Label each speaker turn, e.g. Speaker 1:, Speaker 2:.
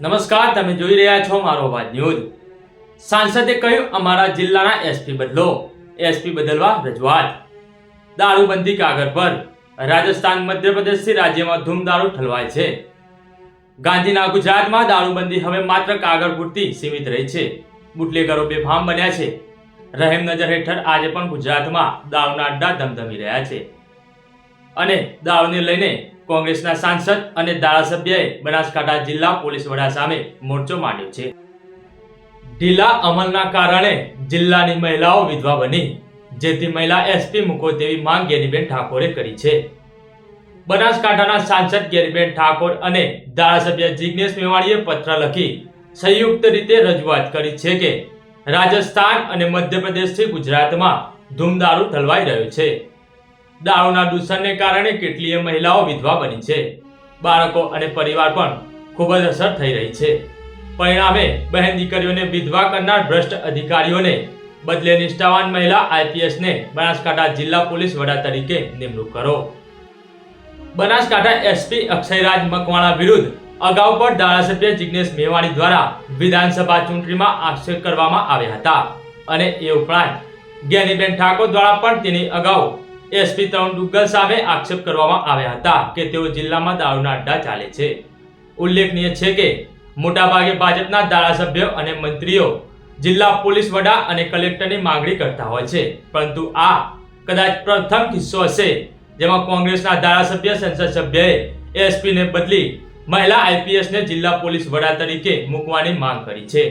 Speaker 1: નમસ્કાર, તમે જોઈ રહ્યા છો મારો અવાજ ન્યૂઝ. સાંસદે કહ્યું, અમારા જિલ્લાના એસપી બદલો. એસપી બદલવા રજૂઆત. દારૂબંધી કાગળ પર. રાજસ્થાન, મધ્યપ્રદેશથી રાજ્યમાં ધૂમદારૂ ઠલવાય છે. ગાંધીના ગુજરાતમાં દારૂબંધી હવે માત્ર કાગળ પૂરતી સીમિત રહી છે. બુટલેગરો બેફામ બન્યા છે. રહેમ નજર હેઠળ આજે પણ ગુજરાતમાં દારૂના અડ્ડા ધમધમી રહ્યા છે. અને દારૂને લઈને કોંગ્રેસના સાંસદ અને ધારાસભ્યએ બનાસકાંઠા જિલ્લા પોલીસ વડા સામે મોરચો માંડ્યો છે. ઢીલા અમલના કારણે જિલ્લાની મહિલાઓ વિધવા બની, જેથી મહિલા એસપી મૂકો તેવી માંગ ગેરીબેન ઠાકોરે કરી છે. બનાસકાંઠાના સાંસદ ગેરીબેન ઠાકોર અને ધારાસભ્ય જિગ્નેશ મેવાણીએ પત્ર લખી સંયુક્ત રીતે રજૂઆત કરી છે કે રાજસ્થાન અને મધ્યપ્રદેશથી ગુજરાતમાં ધૂમદારૂ ઠલવાઈ રહ્યો છે. દારૂના દૂષણને કારણે કેટલીય મહિલાઓ વિધવા બની છે. બાળકો અને પરિવાર પણ ખૂબ જ અસર થઈ રહી છે. પરિણામે બહેન દીકરીઓને વિધવા કરનાર ભ્રષ્ટ અધિકારીઓને બદલે નિષ્ઠાવાન મહિલા આઈપીએસને બનાસકાંઠા જિલ્લા પોલીસ વડા તરીકે નિમણૂક કરો. બનાસકાંઠા એસપી અક્ષયરાજ મકવાણા વિરુદ્ધ અગાઉ પણ ધારાસભ્ય જિગ્નેશ મેવાણી દ્વારા વિધાનસભા ચૂંટણીમાં આક્ષેપ કરવામાં આવ્યા હતા. અને એ ઉપરાંત જ્ઞાનીબેન ઠાકોર દ્વારા પણ તેની અગાઉ એસપી તરુણ દુગ્ગલ સામે આક્ષેપ કરવામાં આવ્યા હતા કે તેઓ જિલ્લામાં દારૂના અડ્ડા ચાલે છે. ઉલ્લેખનીય છે કે મોટાભાગે ભાજપના ધારાસભ્યો અને મંત્રીઓ જિલ્લા પોલીસ વડા અને કલેક્ટરની માંગણી કરતા હોય છે. પરંતુ આ કદાચ પ્રથમ કિસ્સો હશે જેમાં કોંગ્રેસના ધારાસભ્ય, સંસદ સભ્યએ એસપીને બદલી મહિલા આઈપીએસને જિલ્લા પોલીસ વડા તરીકે મૂકવાની માંગ કરી છે.